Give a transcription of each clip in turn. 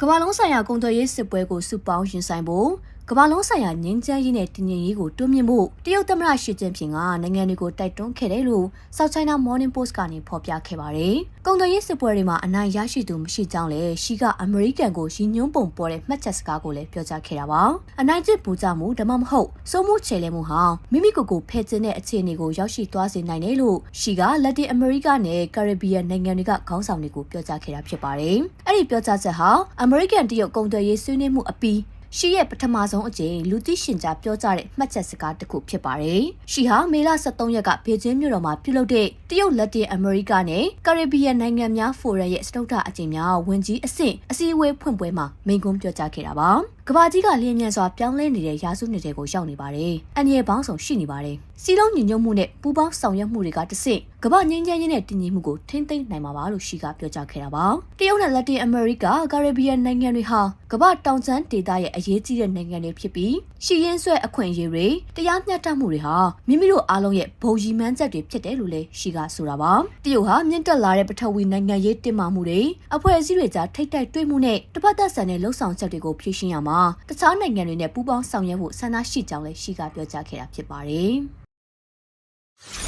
ကမ္ဘာလုံးဆိုင်ရာကုန်သွယ်ရေးစစ်ပွဲကိုစုပေါင်းရင်ဆိုင်ဖို့ ကမ္ဘာလုံးဆိုင်ရာငြိမ်းချမ်းရေးနဲ့တည်ငြိမ်ရေးကိုတွန်းမြင့်ဖို့တရုတ်သမ္မတရှီကျင်းဖျင်ကနိုင်ငံတွေကိုတိုက်တွန်းခဲ့တယ်လို့ South China Morning Post ကနေဖော်ပြခဲ့ပါတယ်။ကုန်သွယ်ရေးစစ်ပွဲတွေမှာအနိုင်ရရှိသူမရှိကြောင်းလည်းရှီကအမေရိကန်ကိုရည်ညွှန်းပုံပေါ်တဲ့မှတ်ချက်စကားကိုလည်းပြောကြားခဲ့တာပါ။အနိုင်ကျင့်ပူကြမှုဒါမှမဟုတ်စိုးမှုချေလဲမှုဟာမိမိကိုယ်ကိုဖယ်ကျင်းတဲ့အခြေအနေကိုရောက်ရှိသွားစေနိုင်တယ်လို့ရှီကလက်တင်အမေရိကနဲ့ကာရစ်ဘီယံနိုင်ငံတွေကခေါင်းဆောင်တွေကိုပြောကြားခဲ့တာဖြစ်ပါတယ်။အဲ့ဒီပြောကြားချက်ဟာအမေရိကန်တရုတ်ကုန်သွယ်ရေးဆွေးနွေးမှုအပြီး ရှီရဲ့ပထမဆုံးအကြိမ်လူသိရှင်ကြားပြောကြားတဲ့မှတ်ချက်စကားတစ်ခုဖြစ်ပါတယ်။ရှီဟာမေလ23ရက်ကဘေကျင်းမြို့တော်မှာပြုလုပ်တဲ့တရုတ်လက်တင်အမေရိကနဲ့ကာရစ်ဘီယံနိုင်ငံများဖိုရမ်ရဲ့စတုတ္ထအကြိမ်မြောက်ဝင်ကြီးအဆင့်အစည်းအဝေးဖွင့်ပွဲမှာမိန့်ခွန်းပြောကြားခဲ့တာပါ။ ကဘာကြီးကလျင်မြန်စွာပြောင်းလဲနေတဲ့ရာစုနှစ်တွေကိုရောက်နေပါတယ်။အန်ရည်ပေါင်းဆောင်ရှိနေပါတယ်။စီလုံးညီညွတ်မှုနဲ့ပူးပေါင်းဆောင်ရွက်မှုတွေကတစ်ဆင့်ကမ္ဘာငြိမ်းချမ်းရေးနဲ့တည်ငြိမ်မှုကိုထိန်းသိမ်းနိုင်မှာပါလို့ရှီကပြောကြားခဲ့တာပါ။တရုတ်နဲ့လက်တင်အမေရိကကာရစ်ဘီယံနိုင်ငံတွေဟာကမ္ဘာတောင်ကျမ်းဒေသရဲ့အရေးကြီးတဲ့နိုင်ငံတွေဖြစ်ပြီးရှီရင်းဆွဲအခွင့်အရေးတွေတရားမျှတမှုတွေဟာမိမိတို့အားလုံးရဲ့ဘုံရည်မှန်းချက်တွေဖြစ်တယ်လို့လည်းရှီကဆိုတာပါ။တရုတ်ဟာမြင့်တက်လာတဲ့ပထဝီနိုင်ငံရေးတင်မာမှုတွေအဖွဲ့အစည်းတွေကြားထိတ်တိုက်တွေ့မှုနဲ့တပတ်သက်ဆန်တဲ့လှုပ်ဆောင်ချက်တွေကိုဖြေရှင်းရမှာတခြားနိုင်ငံတွေနဲ့ပူးပေါင်းဆောင်ရွက်ဖို့ဆန္ဒရှိကြောင်းလည်းရှီကပြောကြားခဲ့တာဖြစ်ပါတယ်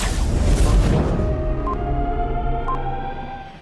။